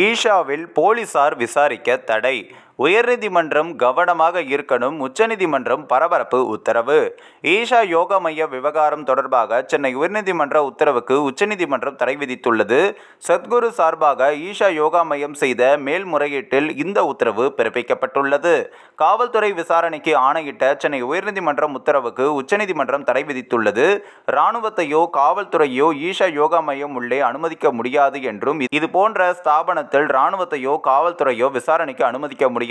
ஈஷாவில் போலீசார் விசாரிக்க தடை உயர்நீதிமன்றம் கவனமாக இருக்கணும். உச்சநீதிமன்றம் பரபரப்பு உத்தரவு. ஈஷா யோகா மைய விவகாரம் தொடர்பாக சென்னை உயர்நீதிமன்ற உத்தரவுக்கு உச்சநீதிமன்றம் தடை விதித்துள்ளது. சத்குரு சார்பாக ஈஷா யோகா மையம் செய்த மேல்முறையீட்டில் இந்த உத்தரவு பிறப்பிக்கப்பட்டுள்ளது. காவல்துறை விசாரணைக்கு ஆணையிட்ட சென்னை உயர்நீதிமன்றம் உத்தரவுக்கு உச்சநீதிமன்றம் தடை விதித்துள்ளது. இராணுவத்தையோ காவல்துறையோ ஈஷா யோகா மையம் உள்ளே அனுமதிக்க முடியாது என்றும் இது போன்ற ஸ்தாபனத்தில் இராணுவத்தையோ காவல்துறையோ விசாரணைக்கு அனுமதிக்க முடியாது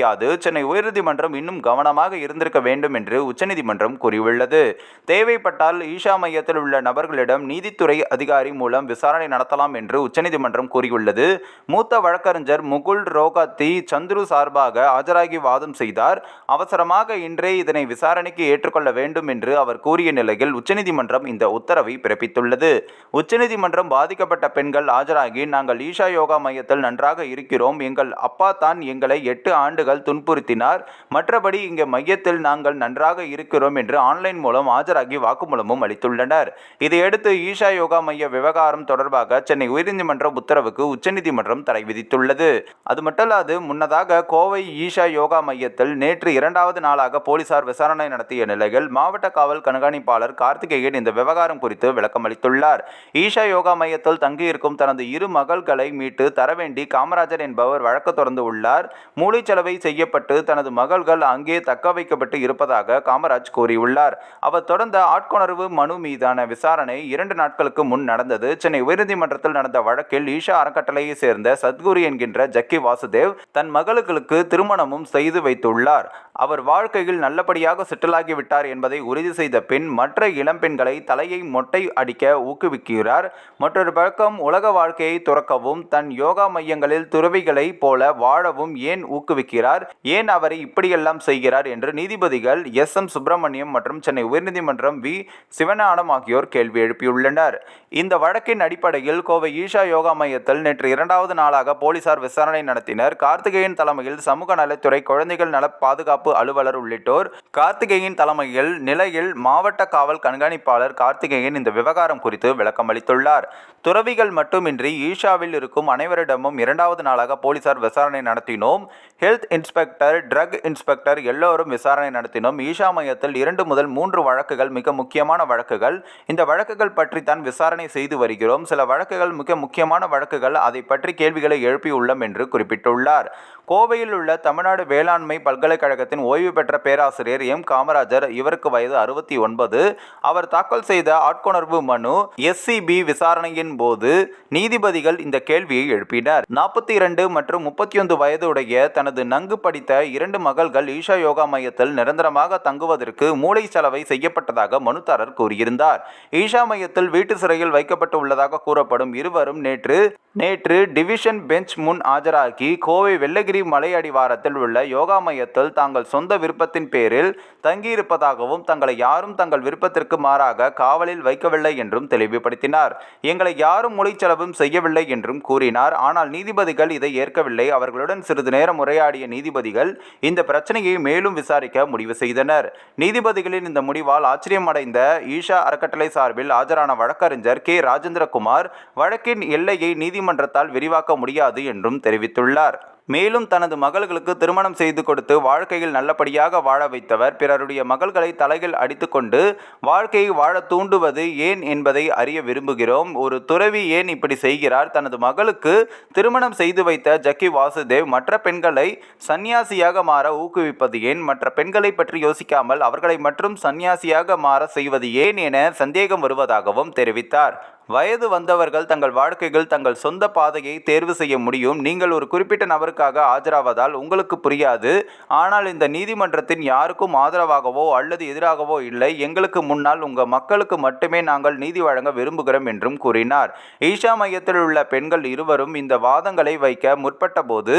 சென்னை உயர்நீதிமன்றம் இன்னும் கவனமாக இருந்திருக்க வேண்டும் என்று உச்சநீதிமன்றம் கூறியுள்ளது. தேவைப்பட்டால் ஈஷா மையத்தில் உள்ள நபர்களிடம் நீதித்துறை அதிகாரி மூலம் விசாரணை நடத்தலாம் என்று உச்சநீதிமன்றம் கூறியுள்ளது. மூத்த வழக்கறிஞர் முகுல் ரோகத்தி சந்துரு சார்பாக ஆஜராகி வாதம் செய்தார். அவசரமாக இன்றே இதனை விசாரணைக்கு ஏற்றுக்கொள்ள வேண்டும் என்று அவர் கூறிய நிலையில் உச்சநீதிமன்றம் இந்த உத்தரவை பிறப்பித்துள்ளது. உச்சநீதிமன்றம் பாதிக்கப்பட்ட பெண்கள் ஆஜராகி நாங்கள் ஈஷா யோகா மையத்தில் நன்றாக இருக்கிறோம். எங்கள் அப்பா தான் எங்களை எட்டு ஆண்டு ஆண்டுகள் துன்புறுத்தினார். மற்றபடி இங்கே மையத்தில் நாங்கள் நன்றாக இருக்கிறோம் என்று ஆன்லைன் மூலம் ஆஜராகி வாக்குமூலமும் அளித்துள்ளனர். இதையடுத்து ஈஷா யோகா மைய விவகாரம் தொடர்பாக சென்னை உயர்நீதிமன்ற உத்தரவுக்கு உச்சநீதிமன்றம் தடை விதித்துள்ளது. அது மட்டுமல்லாது முன்னதாக கோவை ஈஷா யோகா மையத்தில் நேற்று இரண்டாவது நாளாக போலீசார் விசாரணை நடத்திய நிலையில் மாவட்ட காவல் கண்காணிப்பாளர் கார்த்திகேயன் இந்த விவகாரம் குறித்து விளக்கம் அளித்துள்ளார். ஈஷா யோகா மையத்தில் தங்கியிருக்கும் தனது இரு மகள்களை மீட்டு தர வேண்டி காமராஜர் என்பவர் வழக்கு தொடர்ந்து உள்ளார். மூளைச்சலவை செய்யப்பட்டு தனது மகள்கள் அங்கே தக்க வைக்கப்பட்டு இருப்பதாக காமராஜ் கூறியுள்ளார். அவர் தொடர்ந்த ஆட்கொணர்வு மனு மீதான விசாரணை இரண்டு நாட்களுக்கு முன் நடந்தது. சென்னை உயர்நீதிமன்றத்தில் நடந்த வழக்கில் ஈஷா அறக்கட்டளையை சேர்ந்த சத்குரு என்கின்ற ஜக்கி வாசுதேவ் தன் மகளுக்கு திருமணமும் செய்து வைத்துள்ளார். அவர் வாழ்க்கையில் நல்லபடியாக சுற்றலாகிவிட்டார் என்பதை உறுதி செய்த பின் மற்ற இளம்பெண்களை தலையை மொட்டை அடிக்க ஊக்குவிக்கிறார். மற்றொரு பழக்கம் உலக வாழ்க்கையை துறக்கவும் தன் யோகா மையங்களில் துறவிகளைப் போல வாழவும் ஏன் ஊக்குவிக்கிறார்? ஏன் அவரை இப்படியெல்லாம் செய்கிறார் என்று நீதிபதிகள் எஸ். எம். சுப்பிரமணியம் மற்றும் சென்னை உயர்நீதிமன்றம் வி. சிவஞானம் ஆகியோர் கேள்வி எழுப்பியுள்ளனர். இந்த வழக்கின் அடிப்படையில் கோவை ஈஷா யோகா மையத்தில் நேற்று இரண்டாவது நாளாக போலீசார் விசாரணை நடத்தினர். கார்த்திகேயன் தலைமையில் சமூக நலத்துறை குழந்தைகள் நல பாதுகாப்பு அலுவலர் உள்ளிட்டோர். கார்த்திகேயன் தலைமையில் நிலையில் மாவட்ட காவல் கண்காணிப்பாளர் கார்த்திகேயன் இந்த விவகாரம் குறித்து விளக்கம் அளித்துள்ளார். துறவிகள் மட்டுமின்றி ஈஷாவில் இருக்கும் அனைவரிடமும் இரண்டாவது நாளாக போலீசார் விசாரணை நடத்தினோம். ஹெல்த் இன்ஸ்பெக்டர் ட்ரக் இன்ஸ்பெக்டர் எல்லோரும் விசாரணை நடத்தினோம். ஈஷா மையத்தில் இரண்டு முதல் மூன்று வழக்குகள் மிக முக்கியமான வழக்குகள். இந்த வழக்குகள் பற்றி தான் விசாரணை செய்து வருகிறோம். சில வழக்குகள் மிக முக்கியமான வழக்குகள் அதை பற்றி கேள்விகளை எழுப்பியுள்ளோம் என்று குறிப்பிட்டுள்ளார். கோவையில் உள்ள தமிழ்நாடு வேளாண்மை பல்கலைக்கழகத்தின் ஓய்வு பெற்ற பேராசிரியர் எம் காமராஜர் இவருக்கு வயது அறுபத்தி ஒன்பது. அவர் தாக்கல் செய்த ஆட்கொணர்வு மனு எஸ்சிபி விசாரணையின் போது நீதிபதிகள் இந்த கேள்வியை எழுப்பினர். நாற்பத்தி இரண்டு மற்றும் முப்பத்தி ஒன்று வயதுடைய தனது நன்கு படித்த இரண்டு மகள்கள் ஈஷா யோகா மையத்தில் நிரந்தரமாக தங்குவதற்கு மூளை செலவை செய்யப்பட்டதாக மனுதாரர் கூறியிருந்தார். ஈஷா மையத்தில் வீட்டு சிறையில் வைக்கப்பட்டு உள்ளதாக கூறப்படும் இருவரும் நேற்று நேற்று டிவிஷன் பெஞ்ச் முன் ஆஜராகி கோவை வெள்ளகிரி மலை அடிவாரத்தில் உள்ள யோகா மையத்தில் தாங்கள் சொந்த விருப்பத்தின் பேரில் தங்கியிருப்பதாகவும் தங்களை யாரும் தங்கள் விருப்பத்திற்கு மாறாக காவலில் வைக்கவில்லை என்றும் தெளிவுபடுத்தினார். எங்களை யாரும் மொழிச்செலவும் செய்யவில்லை என்றும் கூறினார். ஆனால் நீதிபதிகள் இதை ஏற்கவில்லை. அவர்களுடன் சிறிது நேரம் உரையாடிய நீதிபதிகள் இந்த பிரச்சனையை மேலும் விசாரிக்க முடிவு செய்தனர். நீதிபதிகளின் இந்த முடிவால் ஆச்சரியமடைந்த ஈஷா அறக்கட்டளை சார்பில் ஆஜரான வழக்கறிஞர் கே. ராஜேந்திரகுமார் வழக்கின் எல்லையை நீதிமன்றத்தால் விரிவாக்க முடியாது என்றும் தெரிவித்துள்ளார். மேலும் தனது மகள்களுக்கு திருமணம் செய்து கொடுத்து வாழ்க்கையில் நல்லபடியாக வாழ வைத்தவர். பிறருடைய மகள்களை தலையில் அடித்துக்கொண்டு வாழ்க்கையை வாழ தூண்டுவது ஏன் என்பதை அறிய விரும்புகிறோம். ஒரு துறவி ஏன் இப்படி செய்கிறார்? தனது மகளுக்கு திருமணம் செய்து வைத்த ஜக்கி வாசுதேவ் மற்ற பெண்களை சந்நியாசியாக மாற ஊக்குவிப்பது ஏன்? மற்ற பெண்களை பற்றி யோசிக்காமல் அவர்களை மட்டும் சந்நியாசியாக மாற செய்வது ஏன் என சந்தேகம் வருவதாகவும் தெரிவித்தார். வயது வந்தவர்கள் தங்கள் வாழ்க்கையில் தங்கள் சொந்த பாதையை தேர்வு செய்ய முடியும். நீங்கள் ஒரு குறிப்பிட்ட நபருக்காக ஆஜராவதால் உங்களுக்கு புரியாது. ஆனால் இந்த நீதிமன்றத்தின் யாருக்கும் ஆதரவாகவோ அல்லது எதிராகவோ இல்லை. எங்களுக்கு முன்னால் உங்கள் மக்களுக்கு மட்டுமே நாங்கள் நீதி வழங்க விரும்புகிறோம் என்றும் கூறினார். ஈஷா மையத்தில் உள்ள பெண்கள் இருவரும் இந்த வாதங்களை வைக்க முற்பட்ட போது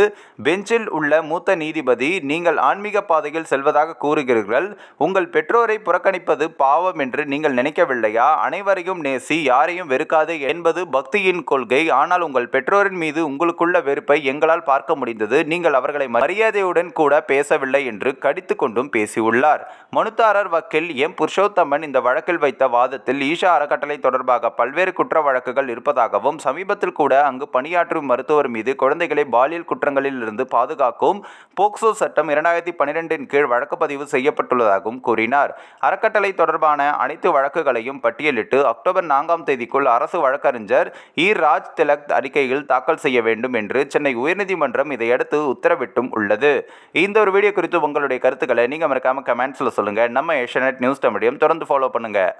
பெஞ்சில் உள்ள மூத்த நீதிபதி நீங்கள் ஆன்மீக பாதையில் செல்வதாக கூறுகிறீர்கள். உங்கள் பெற்றோரை புறக்கணிப்பது பாவம் என்று நீங்கள் நினைக்கவில்லையா? அனைவரையும் நேசி யாரையும் வெறுக்காதே என்பது பக்தியின் கொள்கை. ஆனால் உங்கள் பெற்றோரின் மீது உங்களுக்குள்ள வெறுப்பை எங்களால் பார்க்க முடிந்தது. நீங்கள் அவர்களை மரியாதையுடன் கூட பேசவில்லை என்று கடித்து கொண்டும் பேசியுள்ளார். மனுதாரர் வக்கீல் எம். புருஷோத்தமன் இந்த வழக்கில் வைத்த வாதத்தில் ஈஷா அறக்கட்டளை தொடர்பாக பல்வேறு குற்ற வழக்குகள் இருப்பதாகவும் சமீபத்தில் கூட அங்கு பணியாற்றும் மருத்துவர் மீது குழந்தைகளை பாலியல் குற்றங்களில் இருந்து பாதுகாக்கும் போக்சோ சட்டம் இரண்டாயிரத்தி பன்னிரெண்டின் கீழ் வழக்கு பதிவு செய்யப்பட்டுள்ளதாகவும் கூறினார். அறக்கட்டளை தொடர்பான அனைத்து வழக்குகளையும் பட்டியலிட்டு அக்டோபர் நான்காம் தேதிக்குள் அரசு வழக்கறிஞர் இ ராஜ் திலக் அறிக்கையில் தாக்கல் செய்ய வேண்டும் என்று சென்னை உயர்நீதிமன்றம் இதையடுத்து உத்தரவிட்டும் உள்ளது. இந்த ஒரு வீடியோ குறித்து உங்களுடைய கருத்துக்களை நீங்கள் மறக்காம கமெண்ட்ஸில் சொல்லுங்கள் நம்ம ஏஷியநெட் நியூஸ் தமிழையும் தொடர்ந்து ஃபாலோ பண்ணுங்கள்